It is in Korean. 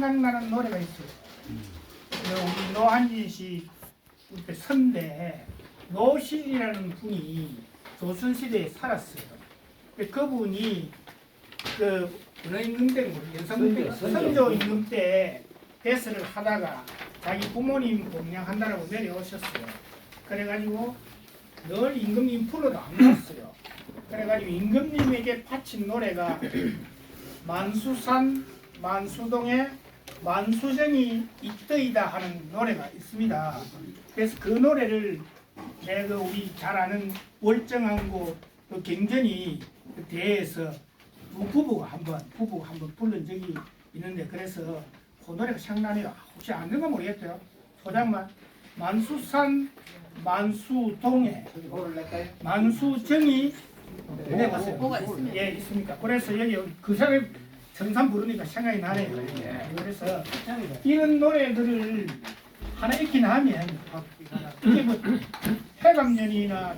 생각나는 노래가 있어요. 그 우리 노한진 씨 우리 선배 노실이라는 분이 조선시대에 살았어요. 그분이 그 어느 임금 때. 선조, 임금 때 대스를 하다가 자기 부모님 공양한다라고 내려오셨어요. 그래가지고 늘 임금님 프로도 안 갔어요. 그래가지고 임금님에게 바친 노래가 만수산 만수동에 만수정이 있더이다 하는 노래가 있습니다. 그래서 그 노래를 내가 우리 잘 아는 월정하고 또 경전이 그 대회에서 두 부부가 한번 부부가 한번 부른 적이 있는데 그래서 그 노래가 생각나네요. 혹시 아는가 모르겠어요. 소장만 만수산 만수동에? 만수정이 네. 뭐가 있습니다. 예 있습니까? 그래서 여기 그 사람이 정산 부르니까 생각이 나네요. 예, 그래서 이런 노래들을 하나 읽긴 하면 이게 뭐 해감년이나